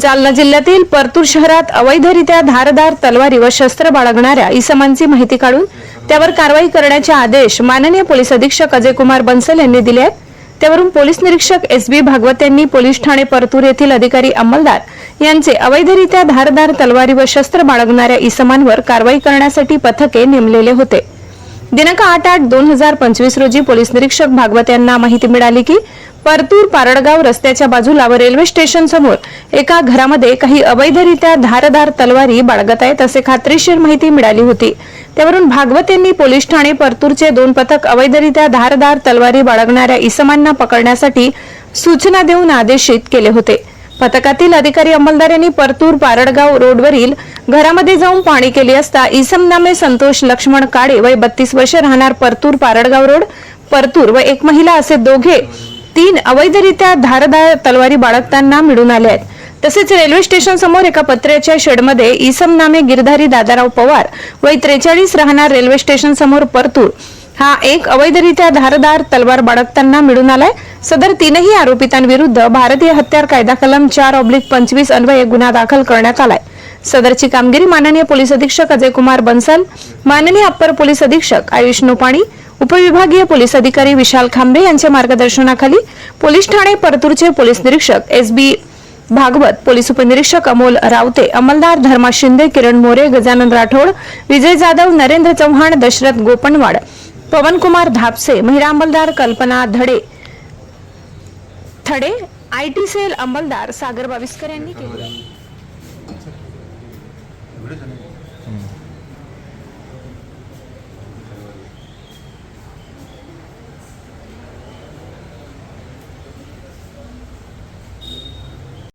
जालना जिल्ह्यातील परतूर शहरात अवैधरित्या धारदार तलवारी व शस्त्र बाळगणाऱ्या इसमांची माहिती काढून त्यावर कारवाई करण्याचे आदेश माननीय पोलीस अधीक्षक अजय कुमार बन्सल यांनी दिले आहेत. त्यावरून पोलीस निरीक्षक एस बी भागवत यांनी पोलीस ठाणे परतूर येथील अधिकारी अंमलदार यांचे अवैधरित्या धारदार तलवारी व शस्त्र बाळगणाऱ्या इसमांवर कारवाई करण्यासाठी पथके नेमलेले होते. दिनांक आठ आठ दोन हजार पंचवीस रोजी पोलीस निरीक्षक भागवत यांना माहिती मिळाली की परतूर पारडगाव रस्त्याच्या बाजूला व रेल्वे स्टेशन समोर एका घरामध्ये काही अवैधरित्या धारदार तलवारी बाळगत आहेत असे खात्रीशीर माहिती मिळाली होती. त्यावरून भागवत यांनी पोलीस ठाणे परतूरचे दोन पथक अवैधरित्या धारदार तलवारी बाळगणाऱ्या इसमांना पकडण्यासाठी सूचना देऊन आदेशित केले होते. पथकातील अधिकारी अंमलदार यांनी परतूर पारडगाव रोडवरील घरामध्ये जाऊन पाणी केली असता इसम नामे संतोष लक्ष्मण काळे वय बत्तीस वर्षे राहणार परतूर पारडगाव रोड परतूर व एक महिला असे दोघे तीन अवैधरित्या धारदार तलवारी बाळगताना मिळून आले आहेत. तसेच रेल्वे स्टेशन समोर एका पत्र्याच्या शेडमध्ये इसम नामे गिरधारी दादाराव पवार वय त्रेचाळीस राहणार रेल्वे स्टेशन समोर परतूर हा एक अवैधरित्या धारदार तलवार बाळगताना मिळून आलाय. सदर तीनही आरोपितांविरुद्ध भारतीय हत्यार कायदा कलम चार ऑब्लिक पंचवीस अन्वये गुन्हा दाखल करण्यात आलाय. सदरची कामगिरी माननीय पोलीस अधीक्षक अजय कुमार बन्सल माननीय अप्पर पोलीस अधीक्षक आयुष नोपाणी उपविभागीय पोलीस अधिकारी विशाल खांबे यांच्या मार्गदर्शनाखाली पोलीस ठाणे परतूरचे पोलीस निरीक्षक एस बी भागवत पोलीस उपनिरीक्षक अमोल रावते अंमलदार धर्मा शिंदे किरण मोरे गजानन राठोड विजय जाधव नरेंद्र चव्हाण दशरथ गोपनवाड पवनकुमार धापसे महिला अंमलदार Kalpana Dhade Thade I T cell अंमलदार Sagar Baviskar यांनी केले.